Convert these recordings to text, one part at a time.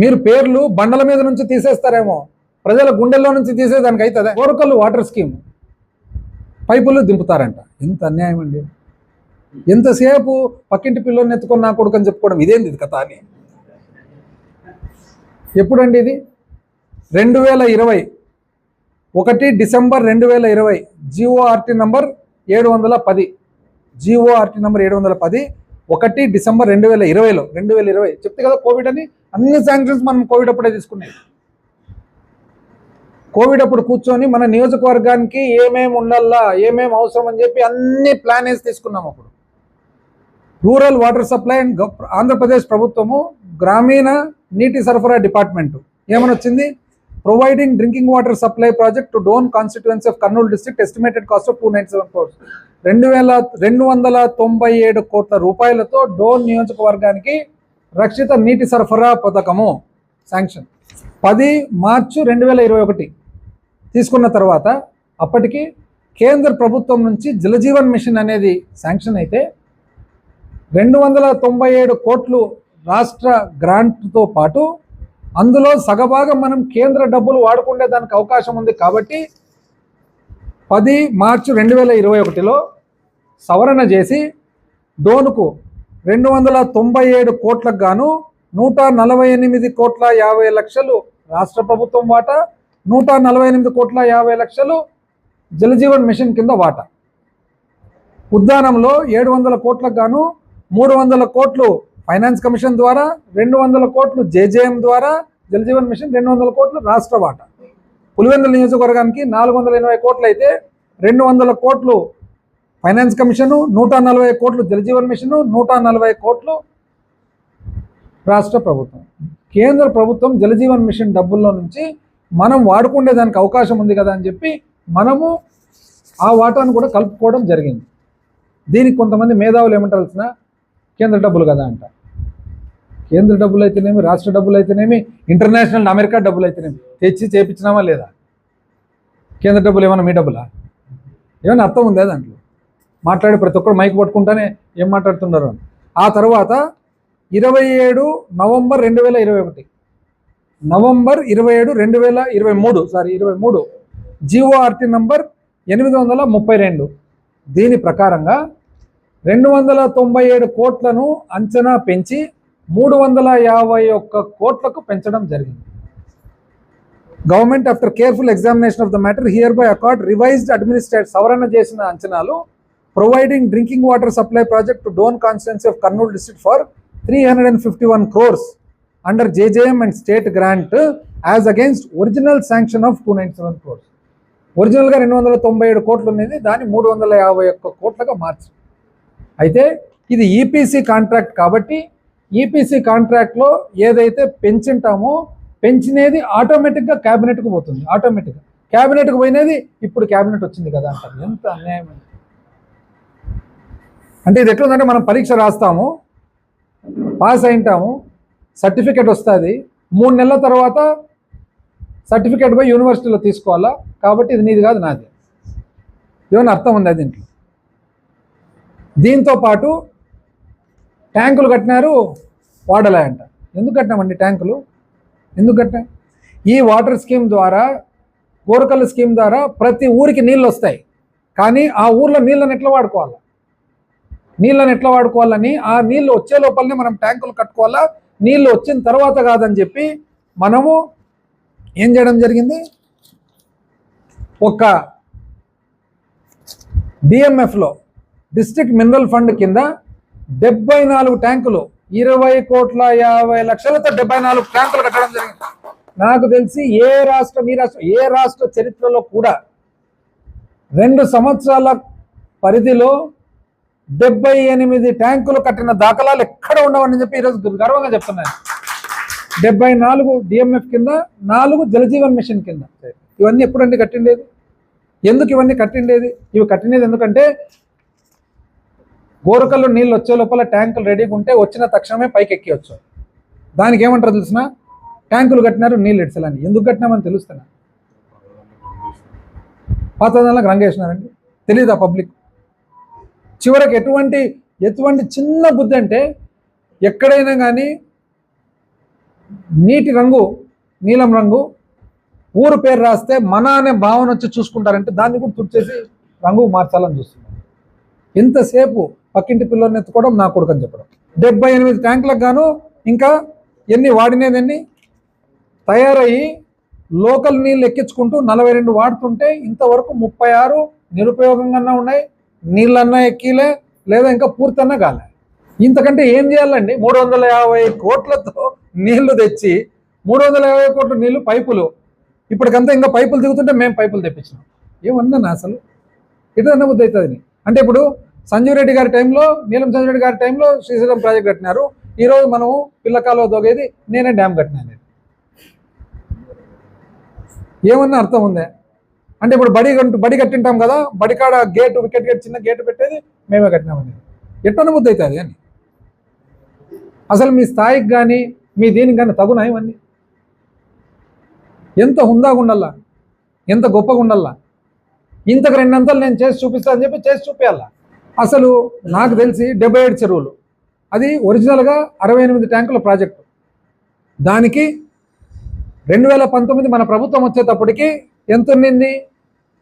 మీరు పేర్లు బండల మీద నుంచి తీసేస్తారేమో. ప్రజల గుండెల్లో నుంచి తీసేదానికి అవుతుందా కోరకల్లు వాటర్ స్కీమ్. పైపులు దింపుతారంట. ఎంత అన్యాయం అండి. ఎంతసేపు పక్కింటి పిల్లోని ఎత్తుకొని నా కొడుకు అని చెప్పుకోవడం? ఇదేంది ఇది కథ అని. ఎప్పుడండి ఇది? రెండు వేల ఇరవై. ఒకటి డిసెంబర్ రెండు వేల ఇరవై. జిఓఆర్టీ నంబర్ ఏడు వందల పది. జిఓఆర్టీ నంబర్ ఏడు వందల పది. ఒకటి డిసెంబర్ రెండు వేల ఇరవైలో. రెండు వేల ఇరవై. చెప్తే కదా కోవిడ్ అని. అన్ని శాంక్షన్స్ మనం కోవిడ్ అప్పుడే తీసుకున్నాయి. కోవిడ్ అప్పుడు కూర్చొని మన నియోజకవర్గానికి ఏమేమి ఉండాలా ఏమేమి అవసరం అని చెప్పి అన్ని ప్లాన్ వేసి తీసుకున్నాం అప్పుడు. Rural water supply and Andhra Pradesh ప్రభుత్వము గ్రామీణ నీటి సరఫరా డిపార్ట్మెంట్. ఏమని వచ్చింది? Providing drinking water supply project to Dhone constituency of Kurnool district estimated cost of two nine seven crores రెండు వేల రెండు వందల తొంభై ఏడు కోట్ల రూపాయలతో డోన్ నియోజకవర్గానికి రక్షిత నీటి సరఫరా పథకము శాంక్షన్. పది మార్చు రెండు వేల ఇరవై ఒకటి తీసుకున్న తర్వాత అప్పటికి కేంద్ర ప్రభుత్వం నుంచి జలజీవన్ మిషన్ అనేది శాంక్షన్ అయితే రెండు వందల తొంభై ఏడు కోట్లు రాష్ట్ర గ్రాంట్తో పాటు అందులో సగభాగం మనం కేంద్ర డబ్బులు వాడుకునే దానికి అవకాశం ఉంది కాబట్టి పది మార్చి రెండు వేల ఇరవై ఒకటిలో సవరణ చేసి డోనుకు రెండు వందల తొంభై ఏడు కోట్లకు గాను నూట నలభై ఎనిమిది కోట్ల యాభై లక్షలు రాష్ట్ర ప్రభుత్వం వాటా నూట నలభై ఎనిమిది కోట్ల యాభై లక్షలు జలజీవన్ మిషన్ కింద వాటా. ఉద్యానంలో ఏడు వందల కోట్లకు గాను మూడు వందల కోట్లు ఫైనాన్స్ కమిషన్ ద్వారా రెండు వందల కోట్లు జేజేఎం ద్వారా జలజీవన్ మిషన్ రెండు వందల కోట్లు రాష్ట్ర వాటా. పులివెందుల నియోజకవర్గానికి నాలుగు వందల ఎనభై కోట్లు అయితే రెండు వందల కోట్లు ఫైనాన్స్ కమిషను నూట నలభై కోట్లు జలజీవన్ మిషను నూట నలభై కోట్లు రాష్ట్ర ప్రభుత్వం. కేంద్ర ప్రభుత్వం జలజీవన్ మిషన్ డబ్బుల్లో నుంచి మనం వాడుకునే దానికి అవకాశం ఉంది కదా అని చెప్పి మనము ఆ వాటాను కూడా కలుపుకోవడం జరిగింది. దీనికి కొంతమంది మేధావులు ఏమంటాల్సిన కేంద్ర డబ్బులు కదా అంట. కేంద్ర డబ్బులు అయితేనేమి రాష్ట్ర డబ్బులు అయితేనేమి ఇంటర్నేషనల్ అమెరికా డబ్బులు అయితేనేమి తెచ్చి చేపించినామా లేదా? కేంద్ర డబ్బులు ఏమైనా మీ డబ్బులా? ఏమైనా అర్థం ఉందా దాంట్లో? మాట్లాడి ప్రతి ఒక్కరు మైక్ పట్టుకుంటానే ఏం మాట్లాడుతున్నారు అని. ఆ తర్వాత ఇరవై ఏడు నవంబర్ రెండు వేల ఇరవై ఒకటి. నవంబర్ ఇరవై ఏడు రెండు వేల ఇరవై మూడు. సారీ ఇరవై మూడు. జిఓఆర్టీ నంబర్ ఎనిమిది వందల ముప్పై రెండు. దీని ప్రకారంగా రెండు వందల తొంభై ఏడు కోట్లను అంచనా పెంచి మూడు వందల యాభై ఒక్క కోట్లకు పెంచడం జరిగింది. Government after careful examination of the matter hereby accord revised administrative సవరణ చేసిన అంచనాలు providing drinking water supply project to Dhone constituency of Kurnool district for three hundred and fifty one crores under JJM and state grant as against original sanction of two ninety seven crores ఒరిజినల్గా రెండు వందల తొంభై ఏడు కోట్లు ఉన్నది దాన్ని మూడు వందల యాభై ఒక్క కోట్లుగా మార్చి అయితే ఇది ఈపీసీ కాంట్రాక్ట్ కాబట్టి ఈపీసీ కాంట్రాక్ట్లో ఏదైతే పెంచింటామో పెంచినది ఆటోమేటిక్గా క్యాబినెట్కి పోతుంది ఆటోమేటిక్గా క్యాబినెట్కి పోయినది ఇప్పుడు క్యాబినెట్ వచ్చింది కదా అంటారు. ఎంత అన్యాయం అండి. అంటే ఇది ఎట్లుందంటే మనం పరీక్ష రాస్తాము పాస్ అయింటాము సర్టిఫికేట్ వస్తుంది. మూడు నెలల తర్వాత సర్టిఫికేట్ పోయి యూనివర్సిటీలో తీసుకోవాలా? కాబట్టి ఇది నీది కాదు నాది. ఏమైనా అర్థం ఉంది దీంట్లో? దీంతో పాటు ట్యాంకులు కట్టినారు వాడలే అంట. ఎందుకు కట్టినామండి ట్యాంకులు? ఎందుకు కట్టినా? ఈ వాటర్ స్కీమ్ ద్వారా కోరకల్ స్కీమ్ ద్వారా ప్రతి ఊరికి నీళ్ళు వస్తాయి. కానీ ఆ ఊర్లో నీళ్ళని ఎట్లా వాడుకోవాలి? నీళ్ళని ఎట్లా వాడుకోవాలని ఆ నీళ్ళు వచ్చే లోపలనే మనం ట్యాంకులు కట్టుకోవాలా? నీళ్ళు వచ్చిన తర్వాత కాదని చెప్పి మనము ఏం చేయడం జరిగింది? ఒక డిఎంఎఫ్లో డిస్ట్రిక్ట్ మినరల్ ఫండ్ కింద డెబ్బై నాలుగు ట్యాంకులు ఇరవై కోట్ల యాభై లక్షలతో డెబ్బై నాలుగు ట్యాంకులు కట్టడం జరిగింది. నాకు తెలిసి ఏ రాష్ట్రం మీ రాష్ట్రం ఏ రాష్ట్ర చరిత్రలో కూడా రెండు సంవత్సరాల పరిధిలో డెబ్బై ఎనిమిది ట్యాంకులు కట్టిన దాఖలాలు ఎక్కడ ఉండవని చెప్పి ఈరోజు గర్వంగా చెప్తున్నాను డెబ్బై నాలుగు డిఎంఎఫ్ కింద నాలుగు జలజీవన్ మిషన్ కింద. ఇవన్నీ ఎప్పుడండి కట్టిండేది? ఎందుకు ఇవన్నీ కట్టిండేది? ఇవి కట్టినది ఎందుకంటే గోరకల్లో నీళ్ళు వచ్చే లోపల ట్యాంకులు రెడీగా ఉంటే వచ్చిన తక్షణమే పైకి ఎక్కివచ్చు దానికి ఏమంటారు తెలిసిన? ట్యాంకులు కట్టినారు నీళ్ళు ఇడ్చలని. ఎందుకు కట్టినామని తెలుస్తున్నా? పాత దానికి రంగేసినారండి. తెలీదా పబ్లిక్? చివరికి ఎటువంటి ఎటువంటి చిన్న బుద్ధి అంటే ఎక్కడైనా కానీ నీటి రంగు నీలం రంగు ఊరు పేరు రాస్తే మన అనే భావన వచ్చి చూసుకుంటారంటే దాన్ని కూడా తుడిచేసి రంగు మార్చాలని చూస్తున్నారు ఎంతసేపు పక్కింటి పిల్లల్ని ఎత్తుకోవడం నా కొడుకు అని చెప్పడం. డెబ్బై ఎనిమిది ట్యాంకులకు గాను ఇంకా ఎన్ని వాడినేదన్ని తయారయ్యి లోకల్ నీళ్ళు ఎక్కించుకుంటూ నలభై రెండు వాడుతుంటే ఇంతవరకు ముప్పై ఆరు నిరుపయోగంగా ఉన్నాయి. నీళ్ళన్నా ఎక్కిలే లేదా ఇంకా పూర్తన్నా కాలే. ఇంతకంటే ఏం చేయాలండి? మూడు వందల యాభై కోట్లతో నీళ్ళు తెచ్చి మూడు వందల యాభై కోట్ల నీళ్ళు పైపులు. ఇప్పటికంతా ఇంకా పైపులు దిగుతుంటే మేము పైపులు తెప్పించినాం. ఏమన్నా అసలు? ఇదన్న బుద్ధి అవుతుంది. అంటే ఇప్పుడు సంజీవ్ రెడ్డి గారి టైంలో నీలం సంజీవ్ రెడ్డి గారి టైంలో శ్రీశైలం ప్రాజెక్ట్ కట్టినారు. ఈరోజు మనము పిల్లకాలో దొగేది నేనే డ్యామ్ కట్టినాను ఏమన్నా అర్థం ఉందే? అంటే ఇప్పుడు బడి బడి కట్టింటాం కదా బడికాడ గేట్ గేటు వికెట్ గేట్ చిన్న గేటు పెట్టేది మేమే కట్టినామని ఎట్ట బుద్ధి అవుతుంది అని అసలు మీ స్థాయికి కానీ మీ దీనికి కానీ తగునా ఇవన్నీ ఎంత హుందాగా ఉండాలా ఎంత గొప్పగా ఉండాలా. ఇంతకు రెండంతలు నేను చేసి చూపిస్తా అని చెప్పి చేసి చూపించాలా అసలు నాకు తెలిసి డెబ్బై ఏడు చెరువులు. అది ఒరిజినల్గా అరవై ఎనిమిది ట్యాంకుల ప్రాజెక్టు. దానికి రెండు వేల పంతొమ్మిది మన ప్రభుత్వం వచ్చేటప్పటికి ఎంత ఉండింది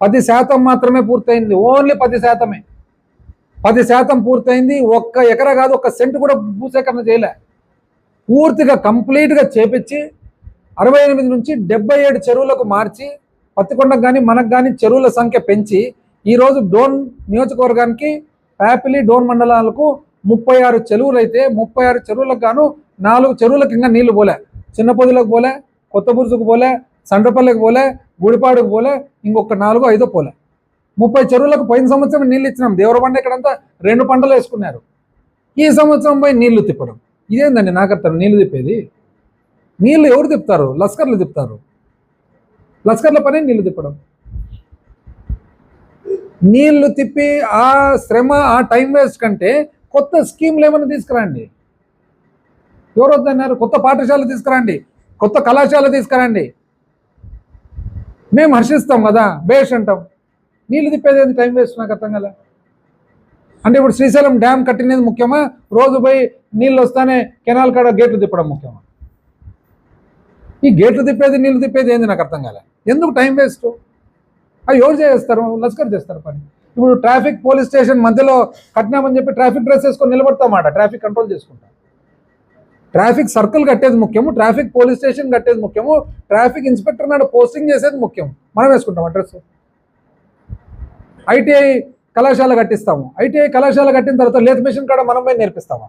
పది శాతం మాత్రమే పూర్తయింది. ఓన్లీ పది శాతమే. పది శాతం పూర్తయింది. ఒక్క ఎకరా కాదు ఒక్క సెంట్ కూడా భూసేకరణ చేయలే. పూర్తిగా కంప్లీట్గా చేపించి అరవై ఎనిమిది నుంచి డెబ్బై ఏడు చెరువులకు మార్చి పత్తికొండకు కానీ మనకు కానీ చెరువుల సంఖ్య పెంచి ఈరోజు డోన్ నియోజకవర్గానికి ప్యాపిలి డోన్ మండలాలకు ముప్పై ఆరు చెరువులు అయితే ముప్పై ఆరు చెరువులకు గాను నాలుగు చెరువులకు ఇంకా నీళ్ళు పోలే. చిన్న పొదులకు పోలే కొత్త బురుజుకు పోలే సండ్రపల్లికి పోలే గుడిపాడుకు పోలే ఇంకొక నాలుగో ఐదో పోలే. ముప్పై చెరువులకు పోయిన సంవత్సరం నీళ్ళు ఇచ్చినాం. దేవరబండ ఇక్కడంతా రెండు పంటలు వేసుకున్నారు. ఈ సంవత్సరం పోయి నీళ్ళు తిప్పడం. ఇదేందండి నాకు అర్థం నీళ్ళు తిప్పేది? నీళ్ళు ఎవరు తిప్పుతారు? లస్కర్లు తిప్పుతారు. లస్కర్ల పని నీళ్ళు తిప్పడం. నీళ్ళు తిప్పి ఆ శ్రమ ఆ టైం వేస్ట్ కంటే కొత్త స్కీమ్లు ఏమైనా తీసుకురండి. ఎవరు వద్దన్నారు? కొత్త పాఠశాల తీసుకురండి. కొత్త కళాశాల తీసుకురండి. మేము హర్షిస్తాం కదా బేష్ అంటాం. నీళ్ళు తిప్పేది ఏంది? టైం వేస్ట్ నాకు అర్థం కదా అంటే ఇప్పుడు శ్రీశైలం డ్యామ్ కట్టినది ముఖ్యమా? రోజు పోయి నీళ్ళు వస్తానే కెనాల్ కాడ గేట్లు తిప్పడం ముఖ్యమా? ఈ గేట్లు తిప్పేది నీళ్ళు తిప్పేది ఏంది నాకు అర్థం కాలే. ఎందుకు టైం వేస్ట్? అవి ఎవరు చేస్తారు? లస్కర్ చేస్తారు పని. ఇప్పుడు ట్రాఫిక్ పోలీస్ స్టేషన్ మధ్యలో కట్టినామని చెప్పి ట్రాఫిక్ డ్రెస్ వేసుకొని నిలబడతామాట ట్రాఫిక్ కంట్రోల్ చేసుకుంటాం. ట్రాఫిక్ సర్కిల్ కట్టేది ముఖ్యము ట్రాఫిక్ పోలీస్ స్టేషన్ కట్టేది ముఖ్యము ట్రాఫిక్ ఇన్స్పెక్టర్ నాడు పోస్టింగ్ చేసేది ముఖ్యం మనం వేసుకుంటాం అడ్రస్. ఐటీఐ కళాశాల కట్టిస్తాము. ఐటీఐ కళాశాల కట్టిన తర్వాత లేత్ మిషన్ కాడ మనం పోయి నేర్పిస్తాము?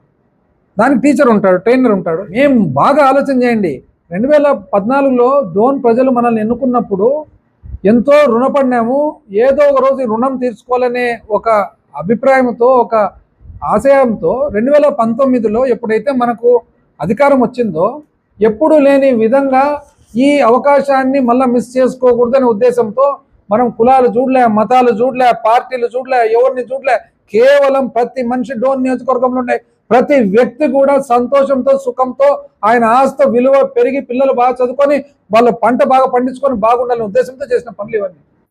దానికి టీచర్ ఉంటాడు ట్రైనర్ ఉంటాడు. మేము బాగా ఆలోచన చేయండి. రెండు వేల పద్నాలుగులో డోన్ ప్రజలు మనల్ని ఎన్నుకున్నప్పుడు ఎంతో రుణపడినాము. ఏదో ఒక రోజు రుణం తీర్చుకోవాలనే ఒక అభిప్రాయంతో ఒక ఆశయంతో రెండు వేల పంతొమ్మిదిలో ఎప్పుడైతే మనకు అధికారం వచ్చిందో ఎప్పుడు లేని విధంగా ఈ అవకాశాన్ని మళ్ళీ మిస్ చేసుకోకూడదనే ఉద్దేశంతో మనం కులాలు చూడలే మతాలు చూడలే పార్టీలు చూడలే ఎవరిని చూడలే కేవలం ప్రతి మనిషి డోన్ నియోజకవర్గంలో ఉండే ప్రతి వ్యక్తి కూడా సంతోషంతో సుఖంతో ఆయన ఆస్తి విలువ పెరిగి పిల్లలు బాగా చదువుకొని వాళ్ళ పంట బాగా పండించుకొని బాగుండాలనే ఉద్దేశంతో చేసిన పనులు ఇవన్నీ.